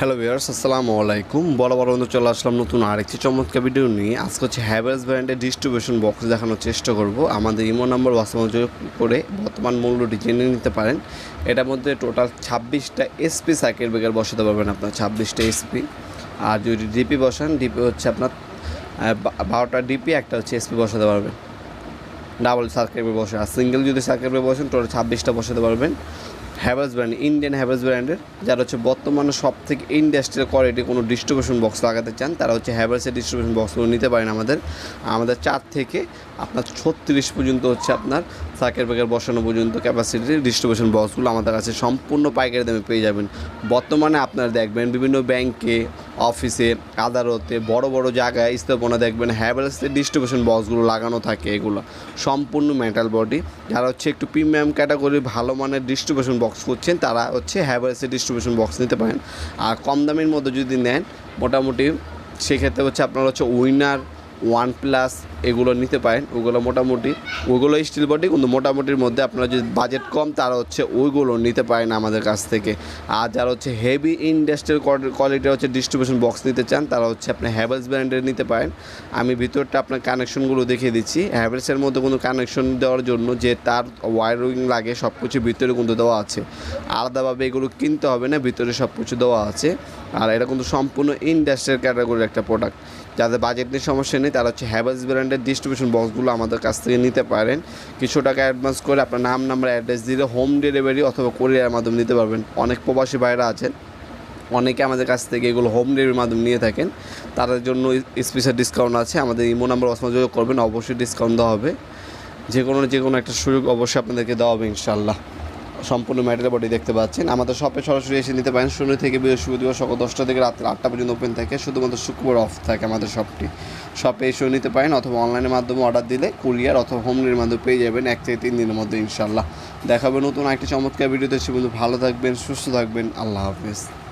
Hello viewers আসসালামু আলাইকুম। বড় বড় বন্ধু চলে আসলাম নতুন আরেকটি চমৎকার ভিডিও নিয়ে। আজকে হচ্ছে হ্যাভেলস ব্র্যান্ডের ডিস্ট্রিবিউশন বক্স দেখানোর চেষ্টা করব। আমাদের ইমো নাম্বার বাস্তবায়ন করে বর্তমান মূল্যটি জেনে নিতে পারেন। এটার মধ্যে টোটাল ছাব্বিশটা এসপি সাইকেল ব্রেকার বসাতে পারবেন আপনার, ছাব্বিশটা এসপি আর যদি ডিপি বসান ডিপি হচ্ছে আপনার বারোটা ডিপি একটা হচ্ছে এসপি বসাতে পারবেন। ডাবল ব্রেক বসে আর সিঙ্গেল যদি সার্কেল বসেন টোটাল ছাব্বিশটা বসাতে পারবেন। হ্যাভেলস ব্র্যান্ড ইন্ডিয়ান হ্যাভাস ব্র্যান্ডের যারা হচ্ছে বর্তমানে সব থেকে ইন্ডাস্ট্রিয়াল কোয়ালিটি কোনো ডিস্ট্রিবিউশন বক্স লাগাতে চান, তারা হচ্ছে হ্যাভাসের ডিস্ট্রিবিউশন বক্সগুলো নিতে পারেন আমাদের। আমাদের চার থেকে আপনার ছত্রিশ পর্যন্ত হচ্ছে আপনার সাকের প্যাকের বসানো পর্যন্ত ক্যাপাসিটির ডিস্ট্রিবিউশন বক্সগুলো আমাদের কাছে সম্পূর্ণ পাইকারি দামে পেয়ে যাবেন। বর্তমানে আপনারা দেখবেন বিভিন্ন ব্যাংকে অফিসে, আদালতে, বড় বড় জায়গায় স্থাপনা দেখবেন হ্যাভেলসের ডিস্ট্রিবিউশন বক্সগুলো লাগানো থাকে এগুলো। সম্পূর্ণ মেটাল বডি যারা হচ্ছে একটু প্রিমিয়াম ক্যাটাগরির ভালো মানের ডিস্ট্রিবিউশন বক্স করছেন তারা হচ্ছে হ্যাভেলসের ডিস্ট্রিবিউশন বক্স নিতে পারেন। আর কম দামের মধ্যে যদি নেন, মোটামুটি সেক্ষেত্রে হচ্ছে আপনার হচ্ছে উইনার ওয়ান প্লাস এগুলো নিতে পারেন। ওগুলো মোটামুটি, ওগুলো স্টিল বডি কিন্তু মোটামুটির মধ্যে আপনারা যদি বাজেট কম, তারা হচ্ছে ওইগুলো নিতে পারেন আমাদের কাছ থেকে। আর যারা হচ্ছে হেভি ইন্ডাস্ট্রিয়াল কোয়ালিটির হচ্ছে ডিস্ট্রিবিউশন বক্স নিতে চান, তারা হচ্ছে আপনি হ্যাভেলস ব্র্যান্ডের নিতে পারেন। আমি ভিতরটা আপনার কানেকশনগুলো দেখিয়ে দিচ্ছি। হ্যাভেলসের মধ্যে কোনো কানেকশন দেওয়ার জন্য যে তার ওয়ারিং লাগে সব কিছু ভিতরে কিন্তু দেওয়া আছে। আলাদাভাবে এগুলো কিনতে হবে না, ভিতরে সব কিছু দেওয়া আছে। আর এটা কিন্তু সম্পূর্ণ ইন্ডাস্ট্রিয়াল ক্যাটাগরির একটা প্রোডাক্ট যাদের বাজেট নিয়ে সমস্যা নেই, তারা হচ্ছে হ্যাভেলস ব্র্যান্ডের ডিস্ট্রিবিউশন বক্সগুলো আমাদের কাছ থেকে নিতে পারেন। কিছু টাকা অ্যাডভান্স করে আপনার নাম নাম্বার অ্যাড্রেস দিলে হোম ডেলিভারি অথবা কোরিয়ার মাধ্যমে নিতে পারবেন। অনেক প্রবাসী ভাইরা আছেন, অনেকে আমাদের কাছ থেকে এগুলো হোম ডেলিভারির মাধ্যমে নিয়ে থাকেন। তাদের জন্য স্পেশাল ডিসকাউন্ট আছে, আমাদের ইমো নাম্বার অসময় যোগাযোগ করবেন, অবশ্যই ডিসকাউন্ট দেওয়া হবে। যে কোনো যে কোনো একটা সুযোগ অবশ্যই আপনাদেরকে দেওয়া হবে ইনশাল্লাহ সম্পূর্ণ ম্যাটেরিয়াল বডি দেখতে পাচ্ছেন। আমাদের শপে সরাসরি এসে নিতে পারেন। শূন্য থেকে বৃহস্পতিবার সকাল দশটা থেকে রাত্রে আটটা পর্যন্ত ওপেন থাকে। শুধুমাত্র শুক্রবার অফ থাকে আমাদের শপটি শপে এসেও নিতে পারেন অথবা অনলাইনের মাধ্যমে অর্ডার দিলে কুরিয়ার অথবা হোম ডেলিভারির মাধ্যমে পেয়ে যাবেন এক থেকে তিন দিনের মধ্যে ইনশাল্লাহ দেখাবে নতুন একটি চমৎকার ভিডিও সে বন্ধু ভালো থাকবেন, সুস্থ থাকবেন। আল্লাহ হাফিজ।